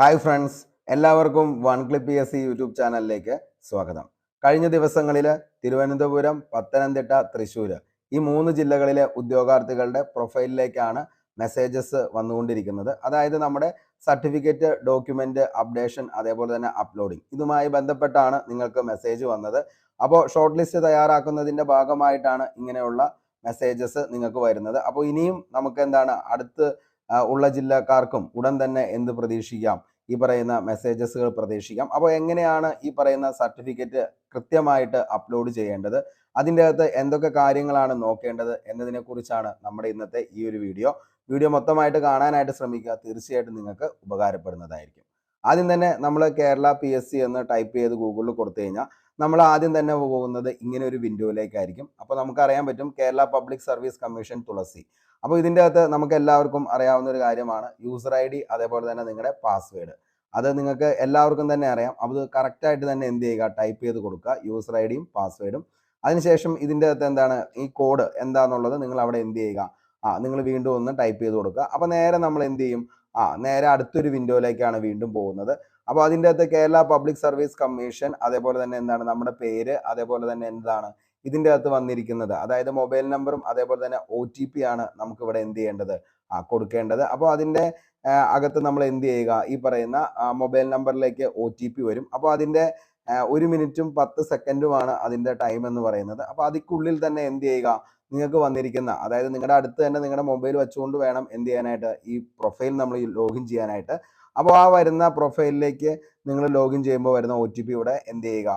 Hi friends എല്ലാവർക്കും one clip P S C YouTube ചാനലിലേക്ക് സ്വാഗതം. കഴിഞ്ഞ ദിവസങ്ങളിൽ തിരുവനന്തപുരം പത്തനംതിട്ട തൃശ്ശൂർ ഈ മൂന്ന് ജില്ലകളിലെ ഉദ്യോഗാർത്ഥികളുടെ പ്രൊഫൈലിലേക്കാണ് മെസ്സേജസ് വന്നുകൊണ്ടിരിക്കുന്നത്. അതായത് നമ്മുടെ സർട്ടിഫിക്കറ്റ് ഡോക്യുമെന്റ് അപ്ഡേഷൻ അതേപോലെ തന്നെ അപ്ലോഡിംഗ് ഇതുമായി ബന്ധപ്പെട്ടാണ് നിങ്ങൾക്ക് മെസ്സേജ് വന്നത്. അപ്പോൾ ഷോർട്ട് ലിസ്റ്റ് തയ്യാറാക്കുന്നതിന്റെ ഭാഗമായിട്ടാണ് ഇങ്ങനെയുള്ള മെസ്സേജസ് നിങ്ങൾക്ക് വരുന്നത്. അപ്പോൾ ഇനിയും നമുക്ക് എന്താണ് അടുത്ത് ഉള്ള ജില്ലക്കാർക്കും ഉടൻ തന്നെ എന്ത് പ്രതീക്ഷിക്കാം? ഈ പറയുന്ന മെസ്സേജസുകൾ പ്രതീക്ഷിക്കാം. അപ്പോൾ എങ്ങനെയാണ് ഈ പറയുന്ന സർട്ടിഫിക്കറ്റ് കൃത്യമായിട്ട് അപ്ലോഡ് ചെയ്യേണ്ടത്? അതിന്റെ അകത്ത് എന്തൊക്കെ കാര്യങ്ങളാണ് നോക്കേണ്ടത് എന്നതിനെക്കുറിച്ചാണ് നമ്മുടെ ഇന്നത്തെ ഈ ഒരു വീഡിയോ. വീഡിയോ മൊത്തമായിട്ട് കാണാനായിട്ട് ശ്രമിക്കുക. തീർച്ചയായിട്ടും നിങ്ങൾക്ക് ഉപകാരപ്പെടുന്നതായിരിക്കും. ആദ്യം തന്നെ നമ്മൾ കേരള പി എന്ന് ടൈപ്പ് ചെയ്ത് ഗൂഗിളിൽ കൊടുത്തു കഴിഞ്ഞാൽ നമ്മൾ ആദ്യം തന്നെ പോകുന്നത് ഇങ്ങനെ ഒരു വിൻഡോയിലേക്കായിരിക്കും. അപ്പോൾ നമുക്കറിയാൻ പറ്റും Kerala public service commission Thulasi. അപ്പോൾ ഇതിന്റെ അകത്ത് നമുക്ക് എല്ലാവർക്കും അറിയാവുന്ന ഒരു കാര്യമാണ്. യൂസർ ഐ ഡി അതേപോലെ തന്നെ നിങ്ങളുടെ പാസ്വേഡ്. അത് നിങ്ങൾക്ക് എല്ലാവർക്കും തന്നെ അറിയാം. അത് കറക്റ്റായിട്ട് തന്നെ എന്ത് ചെയ്യുക? ടൈപ്പ് ചെയ്ത് കൊടുക്കുക. യൂസർ ഐ ഡിയും പാസ്വേഡും. അതിനുശേഷം ഇതിന്റെ അകത്ത് എന്താണ്? ഈ കോഡ് എന്താണെന്നുള്ളത് നിങ്ങൾ അവിടെ എന്ത് ചെയ്യുക? ആ നിങ്ങൾ വീണ്ടും ഒന്ന് ടൈപ്പ് ചെയ്ത് കൊടുക്കുക. അപ്പോൾ നേരെ നമ്മൾ എന്ത് ചെയ്യും? ആ നേരെ അടുത്തൊരു വിൻഡോയിലേക്കാണ് വീണ്ടും പോകുന്നത്. അപ്പോൾ അതിന്റെ അകത്ത് കേരള പബ്ലിക് സർവീസ് കമ്മീഷൻ അതേപോലെ തന്നെ എന്താണ് നമ്മുടെ പേര് അതേപോലെ തന്നെ എന്താണ് ഇതിന്റെ അകത്ത് വന്നിരിക്കുന്നത്. അതായത് മൊബൈൽ നമ്പറും അതേപോലെ തന്നെ ഒ ടി പി ആണ് നമുക്ക് ഇവിടെ എന്ത് ചെയ്യേണ്ടത്? ആ കൊടുക്കേണ്ടത്. അപ്പോൾ അതിന്റെ അകത്ത് നമ്മൾ എന്ത് ചെയ്യുക? ഈ പറയുന്ന മൊബൈൽ നമ്പറിലേക്ക് ഒ ടി പി വരും. അപ്പോൾ അതിന്റെ ഒരു മിനിറ്റും പത്ത് സെക്കൻഡുമാണ് അതിന്റെ ടൈം എന്ന് പറയുന്നത്. അപ്പോൾ അതിക്കുള്ളിൽ തന്നെ എന്ത് ചെയ്യുക? നിങ്ങൾക്ക് വന്നിരിക്കുന്ന അതായത് നിങ്ങളുടെ അടുത്ത് തന്നെ നിങ്ങളുടെ മൊബൈൽ വെച്ചുകൊണ്ട് വേണം എന്ത് ചെയ്യാനായിട്ട് ഈ പ്രൊഫൈൽ നമ്മൾ ലോഗിൻ ചെയ്യാനായിട്ട്. അപ്പോൾ ആ വരുന്ന പ്രൊഫൈലിലേക്ക് നിങ്ങൾ ലോഗിൻ ചെയ്യുമ്പോൾ വരുന്ന ഒ ടി പി ഇവിടെ എന്ത് ചെയ്യുക?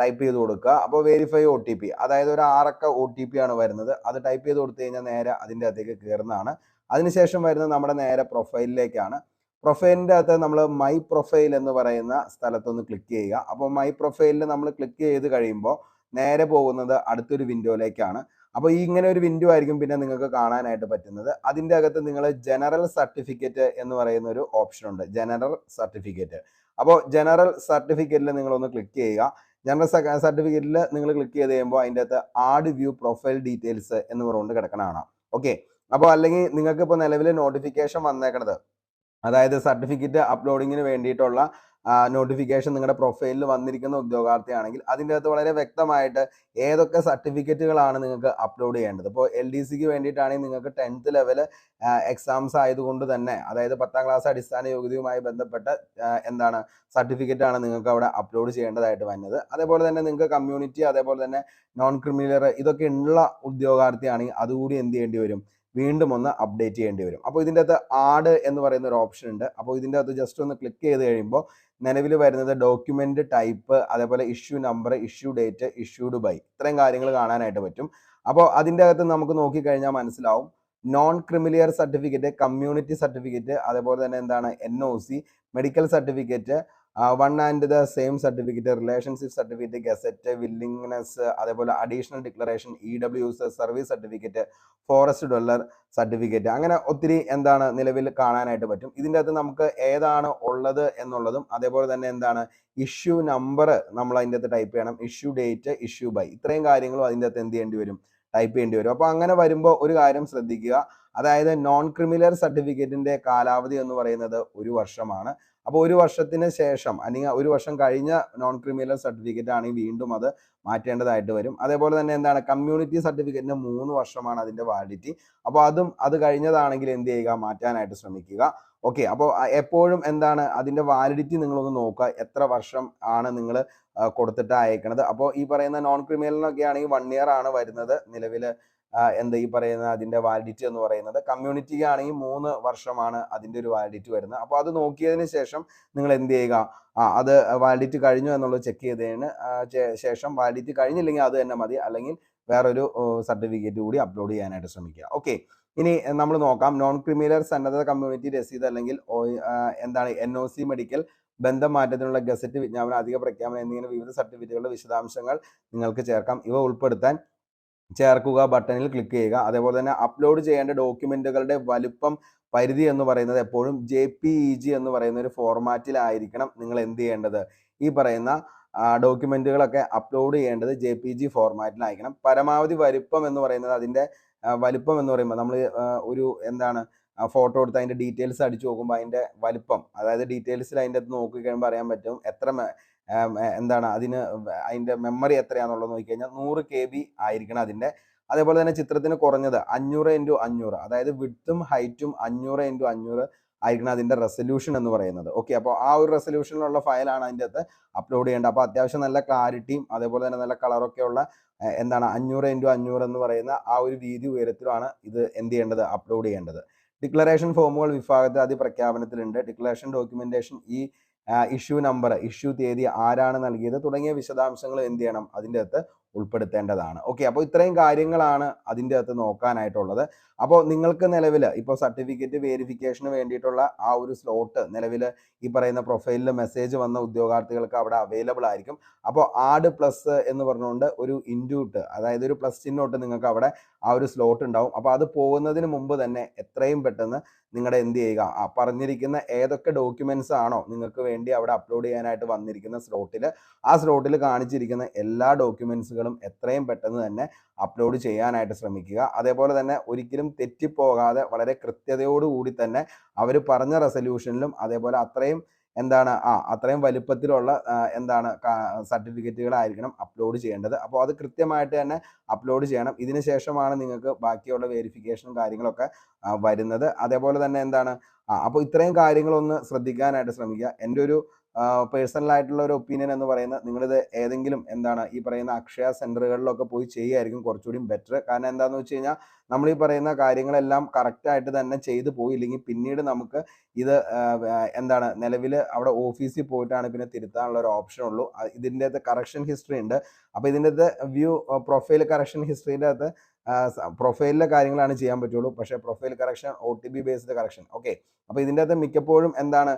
ടൈപ്പ് ചെയ്ത് കൊടുക്കുക. അപ്പോൾ വെരിഫൈ ഒ ടി പി അതായത് ഒരു ആറക്ക ഒ ടി പി ആണ് വരുന്നത്. അത് ടൈപ്പ് ചെയ്ത് കൊടുത്തു കഴിഞ്ഞാൽ നേരെ അതിന്റെ അകത്തേക്ക് കയറുന്നതാണ് അതിനുശേഷം വരുന്നത് നമ്മുടെ നേരെ പ്രൊഫൈലിലേക്കാണ് പ്രൊഫൈലിന്റെ അകത്ത് നമ്മൾ മൈ പ്രൊഫൈൽ എന്ന് പറയുന്ന സ്ഥലത്തൊന്ന് ക്ലിക്ക് ചെയ്യുക. അപ്പോൾ മൈ പ്രൊഫൈലിൽ നമ്മൾ ക്ലിക്ക് ചെയ്ത് കഴിയുമ്പോൾ നേരെ പോകുന്നത് അടുത്തൊരു വിൻഡോയിലേക്കാണ് അപ്പോൾ ഈ ഇങ്ങനെ ഒരു വിൻഡോ ആയിരിക്കും പിന്നെ നിങ്ങൾക്ക് കാണാനായിട്ട് പറ്റുന്നത്. അതിന്റെ അകത്ത് നിങ്ങൾ ജനറൽ സർട്ടിഫിക്കറ്റ് എന്ന് പറയുന്ന ഒരു ഓപ്ഷൻ ഉണ്ട്. ജനറൽ സർട്ടിഫിക്കറ്റ് അപ്പോൾ ജനറൽ സർട്ടിഫിക്കറ്റിൽ നിങ്ങളൊന്ന് ക്ലിക്ക് ചെയ്യുക. ജനറൽ സർട്ടിഫിക്കറ്റിൽ നിങ്ങൾ ക്ലിക്ക് ചെയ്ത് കഴിയുമ്പോൾ അതിന്റെ അകത്ത് ആഡ് വ്യൂ പ്രൊഫൈൽ ഡീറ്റെയിൽസ് എന്ന് പറഞ്ഞുകൊണ്ട് കിടക്കണതാണ് ഓക്കെ അപ്പോൾ അല്ലെങ്കിൽ നിങ്ങൾക്ക് ഇപ്പോൾ നിലവിൽ നോട്ടിഫിക്കേഷൻ വന്നേക്കണത്. അതായത് സർട്ടിഫിക്കറ്റ് അപ്ലോഡിങ്ങിന് വേണ്ടിയിട്ടുള്ള നോട്ടിഫിക്കേഷൻ നിങ്ങളുടെ പ്രൊഫൈലിൽ വന്നിരിക്കുന്ന ഉദ്യോഗാർത്ഥിയാണെങ്കിൽ അതിന്റെ അകത്ത് വളരെ വ്യക്തമായിട്ട് ഏതൊക്കെ സർട്ടിഫിക്കറ്റുകളാണ് നിങ്ങൾക്ക് അപ്ലോഡ് ചെയ്യേണ്ടത്. ഇപ്പോൾ എൽ ഡി സിക്ക് വേണ്ടിയിട്ടാണെങ്കിൽ നിങ്ങൾക്ക് ടെൻത്ത് ലെവൽ എക്സാംസ് ആയതുകൊണ്ട് തന്നെ അതായത് പത്താം ക്ലാസ് അടിസ്ഥാന യോഗ്യതയുമായി ബന്ധപ്പെട്ട എന്താണ് സർട്ടിഫിക്കറ്റാണ് നിങ്ങൾക്ക് അവിടെ അപ്ലോഡ് ചെയ്യേണ്ടതായിട്ട് വന്നത് അതേപോലെ തന്നെ നിങ്ങൾക്ക് കമ്മ്യൂണിറ്റി അതേപോലെ തന്നെ നോൺ ക്രിമിനലർ ഇതൊക്കെ ഉള്ള ഉദ്യോഗാർത്ഥിയാണെങ്കിൽ അതുകൂടി എന്ത് ചെയ്യേണ്ടി വരും? വീണ്ടും ഒന്ന് അപ്ഡേറ്റ് ചെയ്യേണ്ടി വരും. അപ്പോൾ ഇതിന്റെ അകത്ത് ആഡ് എന്ന് പറയുന്ന ഒരു ഓപ്ഷൻ ഉണ്ട്. അപ്പോൾ ഇതിന്റെ അകത്ത് ജസ്റ്റ് ഒന്ന് ക്ലിക്ക് ചെയ്ത് കഴിയുമ്പോൾ നിലവിൽ വരുന്നത് ഡോക്യുമെന്റ് ടൈപ്പ് അതേപോലെ issue number issue date issued by ഇത്രയും കാര്യങ്ങൾ കാണാനായിട്ട് പറ്റും. അപ്പോൾ അതിന്റെ അകത്ത് നമുക്ക് നോക്കിക്കഴിഞ്ഞാൽ മനസ്സിലാവും. Non creamy layer certificate community certificate അതേപോലെ തന്നെ എന്താണ് N medical certificate one and the same certificate relationship certificate gazette willingness അതേപോലെ additional declaration E W service certificate forest dweller certificate അങ്ങനെ ഒത്തിരി എന്താണ് നിലവിൽ കാണാനായിട്ട് പറ്റും. ഇതിന്റെ അകത്ത് നമുക്ക് ഏതാണ് ഉള്ളത് എന്നുള്ളതും അതേപോലെ തന്നെ എന്താണ് ഇഷ്യൂ നമ്പർ നമ്മൾ അതിന്റെ അകത്ത് ടൈപ്പ് ചെയ്യണം. ഇഷ്യൂ ഡേറ്റ് ഇഷ്യൂ ബൈ ഇത്രയും കാര്യങ്ങളും അതിന്റെ അകത്ത് എന്ത് ചെയ്യേണ്ടി വരും? ടൈപ്പ് ചെയ്യേണ്ടി വരും. അപ്പോൾ അങ്ങനെ വരുമ്പോൾ ഒരു കാര്യം ശ്രദ്ധിക്കുക. അതായത് നോൺ ക്രിമിനൽ സർട്ടിഫിക്കറ്റിന്റെ കാലാവധി എന്ന് പറയുന്നത് ഒരു വർഷമാണ്. അപ്പോൾ ഒരു വർഷത്തിന് ശേഷം അല്ലെങ്കിൽ ഒരു വർഷം കഴിഞ്ഞ നോൺ ക്രിമിനൽ സർട്ടിഫിക്കറ്റ് ആണെങ്കിൽ വീണ്ടും അത് മാറ്റേണ്ടതായിട്ട് വരും. അതേപോലെ തന്നെ എന്താണ്? കമ്മ്യൂണിറ്റി സർട്ടിഫിക്കറ്റിന് മൂന്ന് വർഷമാണ് അതിന്റെ വാലിഡിറ്റി അപ്പോൾ അതും അത് കഴിഞ്ഞതാണെങ്കിൽ എന്ത് ചെയ്യുക? മാറ്റാനായിട്ട് ശ്രമിക്കുക. ഓക്കെ അപ്പോൾ എപ്പോഴും എന്താണ്? അതിന്റെ വാലിഡിറ്റി നിങ്ങളൊന്ന് നോക്കുക. എത്ര വർഷം ആണ് നിങ്ങൾ കൊടുത്തിട്ട് അയക്കണത്? അപ്പോൾ ഈ പറയുന്ന നോൺ ക്രിമിനലിനൊക്കെ ആണെങ്കിൽ വൺ ഇയർ ആണ് വരുന്നത് നിലവിൽ എന്താ ഈ പറയുന്ന അതിന്റെ വാലിഡിറ്റി എന്ന് പറയുന്നത് കമ്മ്യൂണിറ്റിക്ക് ആണെങ്കിൽ മൂന്ന് വർഷമാണ് അതിന്റെ ഒരു വാലിഡിറ്റി വരുന്നത്. അപ്പോൾ അത് നോക്കിയതിന് ശേഷം നിങ്ങൾ എന്ത് ചെയ്യുക? ആ അത് വാലിഡിറ്റി കഴിഞ്ഞു എന്നുള്ളത് ചെക്ക് ചെയ്തതിന് ശേഷം വാലിഡിറ്റി കഴിഞ്ഞില്ലെങ്കിൽ അത് തന്നെ മതി. അല്ലെങ്കിൽ വേറൊരു സർട്ടിഫിക്കറ്റ് കൂടി അപ്ലോഡ് ചെയ്യാനായിട്ട് ശ്രമിക്കുക. ഓക്കെ ഇനി നമ്മൾ നോക്കാം. നോൺ ക്രിമിനൽ സന്നദ്ധ കമ്മ്യൂണിറ്റി രസീത് അല്ലെങ്കിൽ എന്താണ് എൻ ഒ സി മെഡിക്കൽ ബന്ധം മാറ്റത്തിനുള്ള ഗസറ്റ് വിജ്ഞാപനം അധിക പ്രഖ്യാപനം എന്നിങ്ങനെ വിവിധ സർട്ടിഫിക്കറ്റുകളുടെ വിശദാംശങ്ങൾ നിങ്ങൾക്ക് ചേർക്കാം. ഇവ ഉൾപ്പെടുത്താൻ ചേർക്കുക ബട്ടണിൽ ക്ലിക്ക് ചെയ്യുക. അതേപോലെ തന്നെ അപ്ലോഡ് ചെയ്യേണ്ട ഡോക്യുമെന്റുകളുടെ വലുപ്പം പരിധി എന്ന് പറയുന്നത് എപ്പോഴും ജെ പി ഇ ജി എന്ന് പറയുന്ന ഒരു ഫോർമാറ്റിലായിരിക്കണം നിങ്ങൾ എന്ത് ചെയ്യേണ്ടത്. ഈ പറയുന്ന ഡോക്യുമെന്റുകളൊക്കെ അപ്ലോഡ് ചെയ്യേണ്ടത് ജെ പി ജി ഫോർമാറ്റിലായിരിക്കണം പരമാവധി വലുപ്പം എന്ന് പറയുന്നത് അതിന്റെ വലുപ്പം എന്ന് പറയുമ്പോൾ നമ്മൾ ഒരു എന്താണ് ഫോട്ടോ എടുത്ത് അതിന്റെ ഡീറ്റെയിൽസ് അടിച്ചു നോക്കുമ്പോൾ അതിന്റെ വലുപ്പം അതായത് ഡീറ്റെയിൽസിൽ അതിന്റെ അത് നോക്കി കഴിയുമ്പോൾ അറിയാൻ പറ്റും എത്ര എന്താണ് അതിന് അതിന്റെ മെമ്മറി എത്രയാണെന്നുള്ളത് നോക്കിക്കഴിഞ്ഞാൽ നൂറ് കെ ബി ആയിരിക്കണം അതിന്റെ. അതേപോലെ തന്നെ ചിത്രത്തിന് കുറഞ്ഞത് അഞ്ഞൂറ് ഇന്റു അഞ്ഞൂറ് അതായത് വിഡ്ത്തും ഹൈറ്റും അഞ്ഞൂറ് ഇന്റു അഞ്ഞൂറ് ആയിരിക്കണം അതിന്റെ റെസൊല്യൂഷൻ എന്ന് പറയുന്നത്. ഓക്കെ അപ്പോൾ ആ ഒരു റെസൊല്യൂഷനിലുള്ള ഫയലാണ് അതിന്റെ അകത്ത് അപ്ലോഡ് ചെയ്യേണ്ടത്. അപ്പോൾ അത്യാവശ്യം നല്ല ക്ലാരിറ്റിയും അതേപോലെ തന്നെ നല്ല കളറൊക്കെ ഉള്ള എന്താണ് അഞ്ഞൂറ് ഇന്റു അഞ്ഞൂറ് എന്ന് പറയുന്ന ആ ഒരു വീതി ഉയരത്തിലാണ് ഇത് എന്ത് ചെയ്യേണ്ടത് അപ്ലോഡ് ചെയ്യേണ്ടത്. ഡിക്ലറേഷൻ ഫോമുകൾ വിഭാഗത്തിൽ അതി പ്രഖ്യാപനത്തിലുണ്ട്. ഡിക്ലറേഷൻ ഡോക്യുമെന്റേഷൻ ഈ ഇഷ്യൂ നമ്പർ ഇഷ്യൂ തീയതി ആരാണ് നൽകിയത് തുടങ്ങിയ വിശദാംശങ്ങൾ എന്ത് ചെയ്യണം? അതിന്റെ അകത്ത് ഉൾപ്പെടുത്തേണ്ടതാണ്. ഓക്കെ അപ്പോൾ ഇത്രയും കാര്യങ്ങളാണ് അതിന്റെ അകത്ത് നോക്കാനായിട്ടുള്ളത്. അപ്പോൾ നിങ്ങൾക്ക് നിലവിൽ ഇപ്പോൾ സർട്ടിഫിക്കറ്റ് വേരിഫിക്കേഷന് വേണ്ടിയിട്ടുള്ള ആ ഒരു സ്ലോട്ട് നിലവിൽ ഈ പറയുന്ന പ്രൊഫൈലിൽ മെസ്സേജ് വന്ന ഉദ്യോഗാർത്ഥികൾക്ക് അവിടെ അവൈലബിൾ ആയിരിക്കും. അപ്പോൾ ആഡ് പ്ലസ് എന്ന് പറഞ്ഞുകൊണ്ട് ഒരു ഇൻഡ്യൂട്ട് അതായത് ഒരു പ്ലസ് ചിഹ്നോട്ട് നിങ്ങൾക്ക് അവിടെ ആ ഒരു സ്ലോട്ട് ഉണ്ടാവും. അപ്പോൾ അത് പോകുന്നതിന് മുമ്പ് തന്നെ എത്രയും പെട്ടെന്ന് നിങ്ങളുടെ എന്ത് ചെയ്യുക? ആ പറഞ്ഞിരിക്കുന്ന ഏതൊക്കെ ഡോക്യുമെന്റ്സ് ആണോ നിങ്ങൾക്ക് വേണ്ടി അവിടെ അപ്ലോഡ് ചെയ്യാനായിട്ട് വന്നിരിക്കുന്ന സ്ലോട്ടിൽ ആ സ്ലോട്ടിൽ കാണിച്ചിരിക്കുന്ന എല്ലാ ഡോക്യുമെന്റ്സുകളും എത്രയും പെട്ടെന്ന് തന്നെ അപ്ലോഡ് ചെയ്യാനായിട്ട് ശ്രമിക്കുക. അതേപോലെ തന്നെ ഒരിക്കലും തെറ്റിപ്പോകാതെ വളരെ കൃത്യതയോടുകൂടി തന്നെ അവർ പറഞ്ഞ റെസല്യൂഷനിലും അതേപോലെ അത്രയും എന്താണ്? ആ അത്രയും വലിപ്പത്തിലുള്ള എന്താണ് സർട്ടിഫിക്കറ്റുകളായിരിക്കണം അപ്ലോഡ് ചെയ്യേണ്ടത്. അപ്പോൾ അത് കൃത്യമായിട്ട് തന്നെ അപ്ലോഡ് ചെയ്യണം. ഇതിന് ശേഷമാണ് നിങ്ങൾക്ക് ബാക്കിയുള്ള വെരിഫിക്കേഷനും കാര്യങ്ങളൊക്കെ വരുന്നത്. അതേപോലെ തന്നെ എന്താണ്? ആ അപ്പോൾ ഇത്രയും കാര്യങ്ങളൊന്ന് ശ്രദ്ധിക്കാനായിട്ട് ശ്രമിക്കുക. എന്റെ ഒരു പേഴ്സണൽ ആയിട്ടുള്ള ഒരു ഒപ്പീനിയൻ എന്ന് പറയുന്നത് നിങ്ങളിത് ഏതെങ്കിലും എന്താണ് ഈ പറയുന്ന അക്ഷയ സെന്ററുകളിലൊക്കെ പോയി ചെയ്യുമായിരിക്കും കുറച്ചുകൂടി ബെറ്റർ കാരണം എന്താണെന്ന് വെച്ച് കഴിഞ്ഞാൽ നമ്മൾ ഈ പറയുന്ന കാര്യങ്ങളെല്ലാം കറക്റ്റായിട്ട് തന്നെ ചെയ്തു പോയില്ലെങ്കിൽ പിന്നീട് നമുക്ക് ഇത് എന്താണ് നിലവിൽ അവിടെ ഓഫീസിൽ പോയിട്ടാണ് പിന്നെ തിരുത്താനുള്ള ഒരു ഓപ്ഷൻ ഉള്ളൂ. ഇതിന്റെ അകത്ത് കറക്ഷൻ ഹിസ്റ്ററി ഉണ്ട്. അപ്പോൾ ഇതിന്റെ അകത്ത് വ്യൂ പ്രൊഫൈൽ കറക്ഷൻ ഹിസ്റ്ററിന്റെ അകത്ത് പ്രൊഫൈലിലെ കാര്യങ്ങളാണ് ചെയ്യാൻ പറ്റുള്ളൂ. പക്ഷേ profile correction O T B based correction okay അപ്പോൾ ഇതിന്റെ അകത്ത് മിക്കപ്പോഴും എന്താണ്?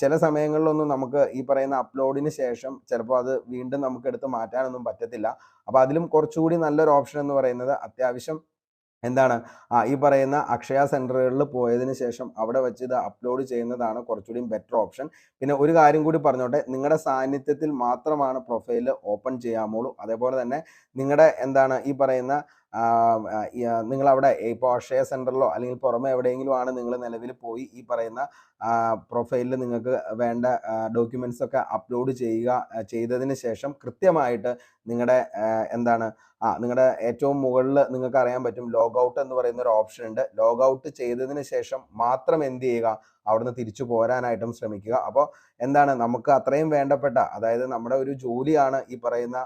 ചില സമയങ്ങളിലൊന്നും നമുക്ക് ഈ പറയുന്ന അപ്ലോഡിന് ശേഷം ചിലപ്പോൾ അത് വീണ്ടും നമുക്ക് എടുത്ത് മാറ്റാനൊന്നും പറ്റത്തില്ല. അപ്പോൾ അതിലും കുറച്ചുകൂടി നല്ലൊരു ഓപ്ഷൻ എന്ന് പറയുന്നത് അത്യാവശ്യം എന്താണ്? ഈ പറയുന്ന അക്ഷയ സെന്ററുകളിൽ പോയതിന് ശേഷം അവിടെ വെച്ച് ഇത് അപ്ലോഡ് ചെയ്യുന്നതാണ് കുറച്ചുകൂടി ബെറ്റർ ഓപ്ഷൻ പിന്നെ ഒരു കാര്യം കൂടി പറഞ്ഞോട്ടെ. നിങ്ങളുടെ സാന്നിധ്യത്തിൽ മാത്രമാണ് പ്രൊഫൈൽ ഓപ്പൺ ചെയ്യാമുള്ളൂ അതേപോലെ തന്നെ നിങ്ങളുടെ എന്താണ്? ഈ പറയുന്ന നിങ്ങൾ അവിടെ ഇപ്പോൾ അക്ഷയ സെന്ററിലോ അല്ലെങ്കിൽ പുറമെ എവിടെയെങ്കിലും ആണ് നിങ്ങൾ നിലവിൽ പോയി ഈ പറയുന്ന പ്രൊഫൈലിൽ നിങ്ങൾക്ക് വേണ്ട ഡോക്യുമെന്റ്സ് ഒക്കെ അപ്ലോഡ് ചെയ്യുക ചെയ്തതിന് ശേഷം കൃത്യമായിട്ട് നിങ്ങളുടെ എന്താണ് ആ നിങ്ങളുടെ ഏറ്റവും മുകളിൽ നിങ്ങൾക്ക് അറിയാൻ പറ്റും ലോഗൌട്ട് എന്ന് പറയുന്ന ഒരു ഓപ്ഷൻ ഉണ്ട്. ലോഗൌട്ട് ചെയ്തതിന് ശേഷം മാത്രം എന്ത് ചെയ്യുക? അവിടുന്ന് തിരിച്ചു പോരാനായിട്ടും ശ്രമിക്കുക. അപ്പോൾ എന്താണ്? നമുക്ക് അത്രയും വേണ്ടപ്പെട്ട അതായത് നമ്മുടെ ഒരു ജോലിയാണ് ഈ പറയുന്ന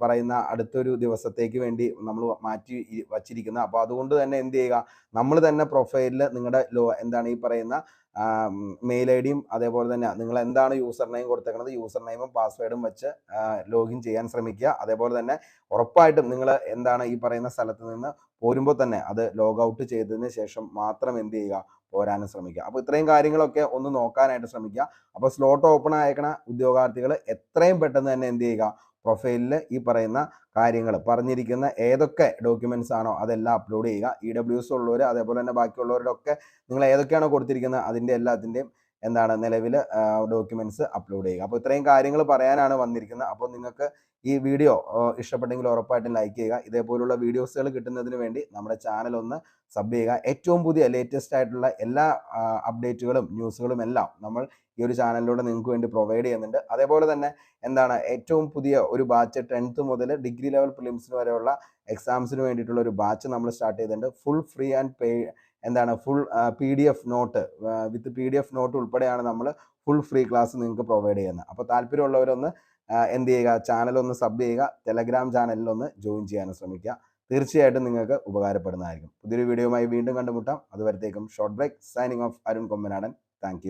പറയുന്ന അടുത്തൊരു ദിവസത്തേക്ക് വേണ്ടി നമ്മൾ മാറ്റി വച്ചിരിക്കുന്നത്. അപ്പോൾ അതുകൊണ്ട് തന്നെ എന്ത് ചെയ്യുക? നമ്മൾ തന്നെ പ്രൊഫൈലിൽ നിങ്ങളുടെ ലോ എന്താണ് ഈ പറയുന്ന മെയിൽ ഐ ഡിയും അതേപോലെ തന്നെ നിങ്ങൾ എന്താണ് യൂസർ നെയിം കൊടുത്തേക്കുന്നത് യൂസർ നെയിമും പാസ്വേഡും വെച്ച് ലോഗിൻ ചെയ്യാൻ ശ്രമിക്കുക. അതേപോലെ തന്നെ ഉറപ്പായിട്ടും നിങ്ങൾ എന്താണ് ഈ പറയുന്ന സ്ഥലത്ത് നിന്ന് പോരുമ്പോൾ തന്നെ അത് ലോഗൗട്ട് ചെയ്തതിന് ശേഷം മാത്രം എന്ത് ചെയ്യുക? പോരാനും ശ്രമിക്കുക. അപ്പോൾ ഇത്രയും കാര്യങ്ങളൊക്കെ ഒന്ന് നോക്കാനായിട്ട് ശ്രമിക്കുക. അപ്പോൾ സ്ലോട്ട് ഓപ്പൺ ആയേക്കണ ഉദ്യോഗാർത്ഥികൾ എത്രയും പെട്ടെന്ന് തന്നെ എന്ത് ചെയ്യുക? പ്രൊഫൈലിൽ ഈ പറയുന്ന കാര്യങ്ങൾ പറഞ്ഞിരിക്കുന്ന ഏതൊക്കെ ഡോക്യുമെന്റ്സ് ആണോ അതെല്ലാം അപ്ലോഡ് ചെയ്യുക. ഇ ഡബ്ല്യു എസ് ഉള്ളവർ അതേപോലെ തന്നെ ബാക്കിയുള്ളവരുടെ ഒക്കെ നിങ്ങൾ ഏതൊക്കെയാണോ കൊടുത്തിരിക്കുന്നത് അതിന്റെ എല്ലാത്തിന്റെയും എന്താണ് നിലവിൽ ഡോക്യുമെന്റ്സ് അപ്ലോഡ് ചെയ്യുക. അപ്പോൾ ഇത്രയും കാര്യങ്ങൾ പറയാനാണ് വന്നിരിക്കുന്നത്. അപ്പോൾ നിങ്ങൾക്ക് ഈ വീഡിയോ ഇഷ്ടപ്പെട്ടെങ്കിൽ ഉറപ്പായിട്ടും ലൈക്ക് ചെയ്യുക. ഇതേപോലുള്ള വീഡിയോസുകൾ കിട്ടുന്നതിന് വേണ്ടി നമ്മുടെ ചാനൽ ഒന്ന് സബ് ചെയ്യുക. ഏറ്റവും പുതിയ ലേറ്റസ്റ്റ് ആയിട്ടുള്ള എല്ലാ അപ്ഡേറ്റുകളും ന്യൂസുകളും എല്ലാം നമ്മൾ ഈ ഒരു ചാനലിലൂടെ നിങ്ങൾക്ക് വേണ്ടി പ്രൊവൈഡ് ചെയ്യുന്നുണ്ട്. അതേപോലെ തന്നെ എന്താണ് ഏറ്റവും പുതിയ ഒരു ബാച്ച് ടെൻത്ത് മുതൽ ഡിഗ്രി ലെവൽ പ്രിലിംസിന് വരെയുള്ള എക്സാംസിന് വേണ്ടിയിട്ടുള്ള ഒരു ബാച്ച് നമ്മൾ സ്റ്റാർട്ട് ചെയ്തിട്ടുണ്ട്. ഫുൾ ഫ്രീ ആൻഡ് പേ എന്താണ് full P D F note with P D F note ഉൾപ്പെടെയാണ് നമ്മൾ ഫുൾ ഫ്രീ ക്ലാസ് നിങ്ങൾക്ക് പ്രൊവൈഡ് ചെയ്യുന്നത്. അപ്പോൾ താല്പര്യമുള്ളവരൊന്ന് എന്ത് ചെയ്യുക ചാനലൊന്ന് സബ് ചെയ്യുക ടെലഗ്രാം ചാനലിലൊന്ന് ജോയിൻ ചെയ്യാനും ശ്രമിക്കുക. തീർച്ചയായിട്ടും നിങ്ങൾക്ക് ഉപകാരപ്പെടുന്നതായിരിക്കും. പുതിയൊരു വീഡിയോയുമായി വീണ്ടും കണ്ടുമുട്ടാം. അതുവരത്തേക്കും short break signing off Arun Kombanadan. Thank